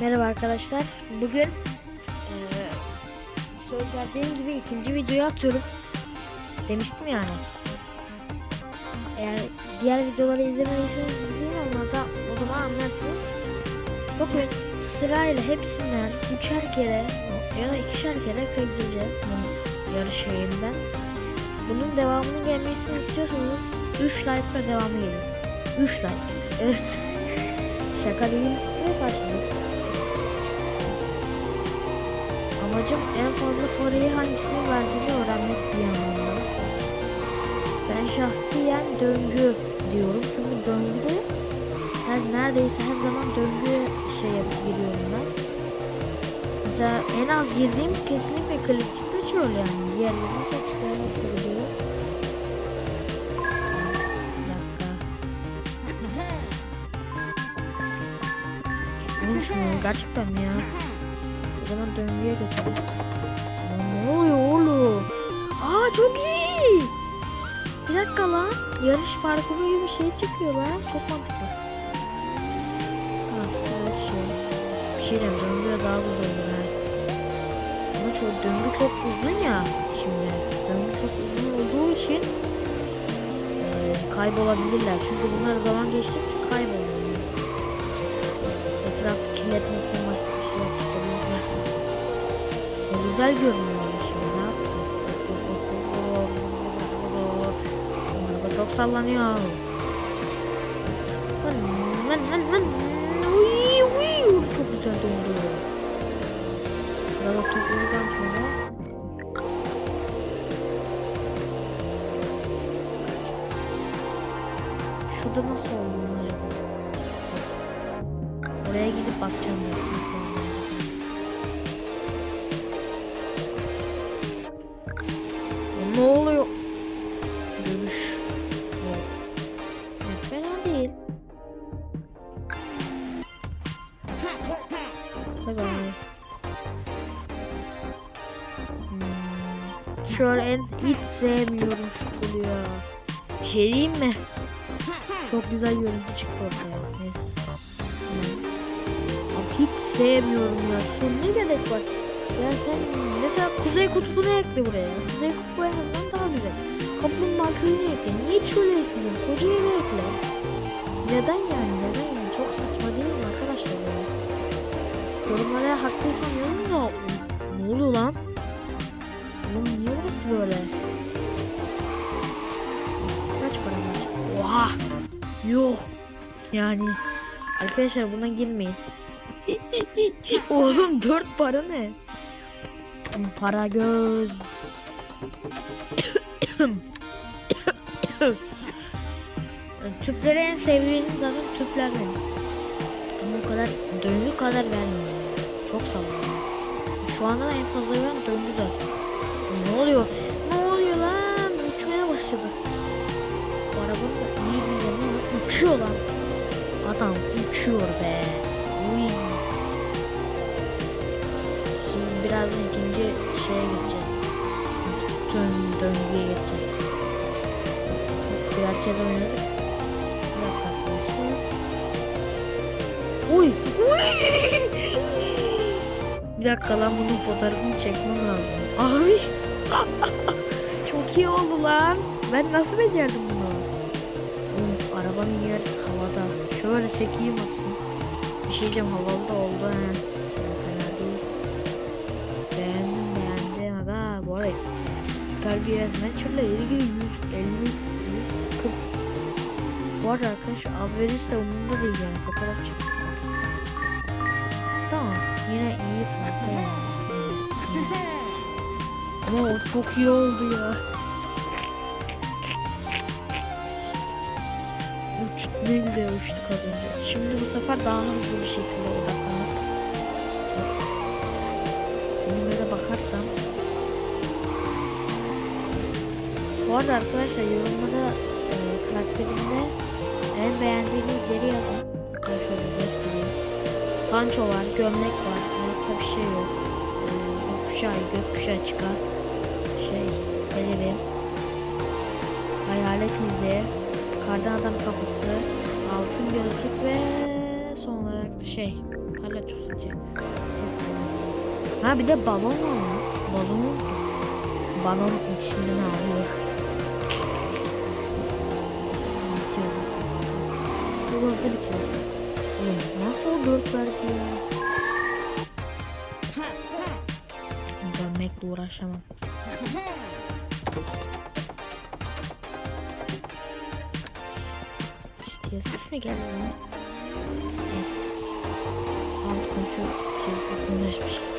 Merhaba arkadaşlar. Bugün eee söz verdiğim gibi ikinci videoyu atıyorum. Demiştim yani. Eğer diğer videoları izlemediyseniz izleyin onlarda o zaman anlarsınız. Bugün sırayla hepsinden üçer kere ya da ikişer kere kaydedeceğiz bu yarış yayından. Bunun devamının gelmesini istiyorsanız 3 like'la devamı gelir. 3 like. Evet. Şaka değil. Başladık. Amacım en fazla parayı hangisinin verdiğini öğrenmek bir yandan. Ben şahsiyen döngü diyorum. Çünkü döngüde her neredeyse her zaman döngü şey yapıp giriyorum ben. Mesela en az girdiğim kesinlikle klasik kaçıyor yani. Diğerlerini çok sevmek Konuşmuyor gerçekten mi ya? O zaman döngüye götürdüm. Lan ne oluyor oğlum? Aa çok iyi. Bir dakika lan. Yarış parkuru gibi bir şey çıkıyor lan. Çok mantıklı. Ha, şey. Bir şey diyeyim döngüye daha güzel olur ha. Ama çok, döngü çok uzun ya. Şimdi döngü çok uzun olduğu için eee, kaybolabilirler. Çünkü bunlar zaman geçtikçe kayboluyor. Güzel görünüyor şimdi ne yapayım? Çok sallanıyor. Çok güzel döndü. Burada topladıktan sonra Şurada nasıl oldu acaba? Oraya gidip bakacağım. Bye bye. Hmm. Şöyle en hiç sevmiyorum şu kolu ya. Bir şey diyeyim mi? Çok güzel görüntü çıktı ortaya. Neyse. Hmm. Hiç sevmiyorum ya. Sen ne gerek var? Ya sen mesela Kuzey Kutbu'nu ekle buraya. Kuzey Kutbu en azından daha güzel. Kaplumbağa köyünü ekle. Niye şöyle ekliyorsun? Koca ekle. Neden yani? Yorumlara haklıysam yorum da ne oluyor lan? Oğlum niye burası böyle? Kaç para var? Oha! Yok. Yani arkadaşlar buna girmeyin. Oğlum dört para ne? Para göz. Tüpleri en sevdiğim zaten tüpler benim. Ama o kadar döngü kadar vermiyor. Çok sallanıyor. Şu anda da en fazla veren döngü zaten. Ne oluyor? Ne oluyor lan? Uçmaya başladı. Bu arabanın da iyi bir yanı. Uçuyor lan. Adam uçuyor be. Uy. Şimdi birazdan ikinci şeye geçeceğiz. Dön, döngüye geçeceğiz. Biraz kez oynadık. Arkadaşlar. Uy. Uy. Bir dakika lan bunun fotoğrafını çekmem lazım. Abi. Çok iyi oldu lan. Ben nasıl becerdim bunu? Of, arabanın yer havada. Şöyle çekeyim atayım. Bir şey diyeceğim havalı da oldu he. Fena değil. Beğendim beğendim. Aga bu arada bir adventure'la ilgili 150 140 Bu arada arkadaşlar az verirse umurumda değil yani fotoğraf çektim. Ama o çok iyi oldu ya. Ne güzel uçtuk az önce. Şimdi bu sefer daha hızlı bir şekilde odaklanıp Bunlara bakarsam Bu arada arkadaşlar yorumlara e, karakterimde en beğendiğiniz yeri yazın. Ben göstereyim. Panço var, gömlek var, hayatta bir şey yok. E, gökkuşağı, gökkuşağı çıkar. İzi, kardan adam kafası, altın gözlük ve son şey. Hala çok sıcak. Ha bir de balon var. Balon. Balon içinde ne yapıyor? Bitiyor. Bu hızlı bitiyor. Oğlum nasıl o dört verdi ya? Dönmekle uğraşamam. İşte ses mi geldi lan? Neyse. Alt komşu konuşmuş.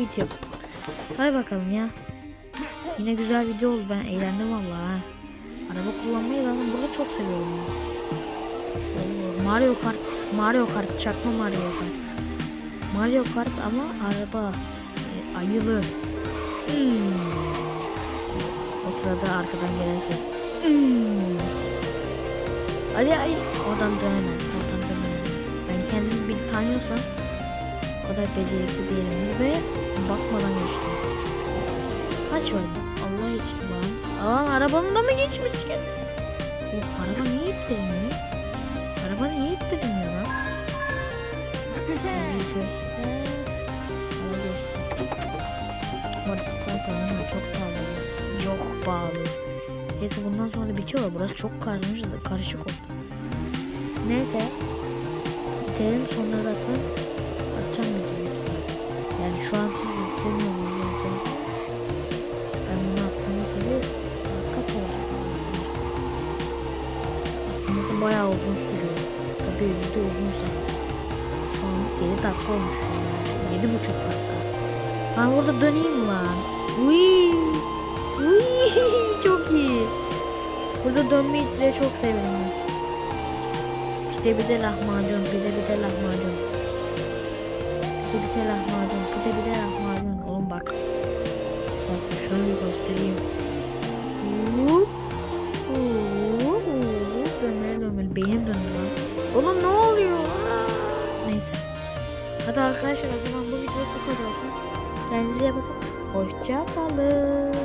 Bitiyor. Hadi bakalım ya. Yine güzel video oldu. Ben eğlendim vallahi. ha. Araba kullanmayı ben burada çok seviyorum. ya. Mario Kart. Mario Kart. Çakma Mario Kart. Mario Kart ama araba. e, ayılı. Hmm. O sırada arkadan gelen ses. Hmm. Ali ay oradan dönemem. Oradan dönemem. Ben kendimi bir tanıyorsam kadar becerikli değilim ve bakmadan geçtim. Kaç var? Allah için lan. Aa arabamın da mı geçmişken? Of araba niye ittirmiyor? Araba niye ittirmiyor lan? Modifikasyonu sonra çok pahalı. Çok pahalı. Neyse bundan sonra bitiyor. Burası çok karışık, karışık oldu. Neyse. Bitirelim sonra zaten. Yani şu an siz istemiyorum zaten. Ben bunu attığımı söyle saat kaç olacak? Atması bayağı uzun sürüyor. Tabii video uzunsa. Şu an 7 dakika olmuş. Yani. 7,5 dakika. Ben burada döneyim lan. Uy. Çok iyi. Burada dönmeyi de çok. Bir de bir de lahmacun, bir de bir de lahmacun. Bir de bir de lahmacun, de bir de lahmacun. Oğlum bak. Bak şöyle göstereyim. Hop. Hop. Dönmeli dönmeli. Beynim döndü lan. Oğlum ne oluyor? Neyse. Hadi arkadaşlar o zaman bu video bu kadar olsun. Kendinize bakın. Hoşça kalın.